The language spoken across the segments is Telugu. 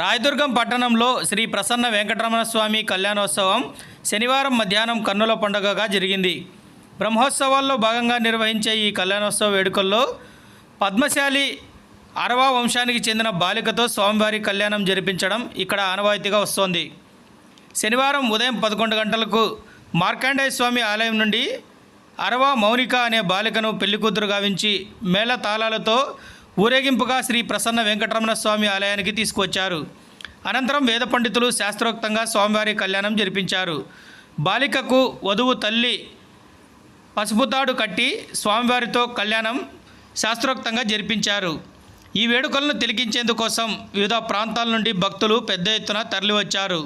రాయదుర్గం పట్టణంలో శ్రీ ప్రసన్న వెంకటరమణ స్వామి కళ్యాణోత్సవం శనివారం మధ్యాహ్నం కన్నుల పండుగగా జరిగింది. బ్రహ్మోత్సవాల్లో భాగంగా నిర్వహించే ఈ కళ్యాణోత్సవ వేడుకల్లో పద్మశాలి అరవ వంశానికి చెందిన బాలికతో స్వామివారి కళ్యాణం జరిపించడం ఇక్కడ ఆనవాయితీగా వస్తోంది. శనివారం ఉదయం పదకొండు గంటలకు మార్కండేయ స్వామి ఆలయం నుండి అరవ మౌనిక అనే బాలికను పెళ్ళికూతురు గావించి మేళ తాళాలతో ఊరేగింపుగా శ్రీ ప్రసన్న వెంకటరమణ స్వామి ఆలయానికి తీసుకువచ్చారు. అనంతరం వేద పండితులు శాస్త్రోక్తంగా స్వామివారి కళ్యాణం జరిపించారు. బాలికకు వధువు తల్లి పసుపుతాడు కట్టి స్వామివారితో కళ్యాణం శాస్త్రోక్తంగా జరిపించారు. ఈ వేడుకలను తిలకించేందుకోసం వివిధ ప్రాంతాల నుండి భక్తులు పెద్ద ఎత్తున తరలివచ్చారు.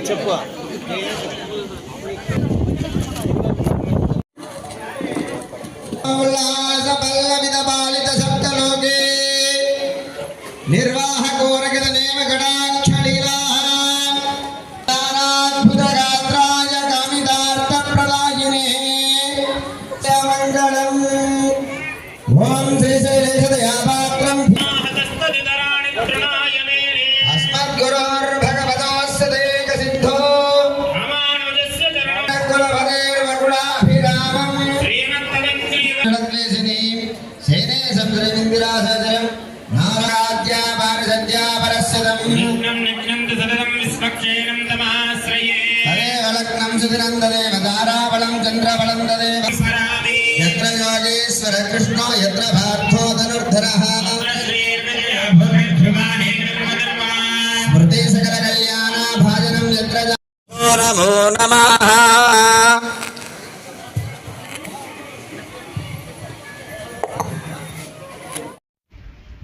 చెప్పు. పల్లవిద బాలిత సప్తలోకే నిర్వాహకోరగిత నేమ సుదినం తదేవ తారాబలం చంద్రబలం తదేవ యత్ర యోగేశ్వర కృష్ణో యత్ర పార్థో ధనుర్ధరః స్మృతి సకల కళ్యాణ భాజనం యత్ర నమో నమః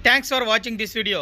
thanks for watching this video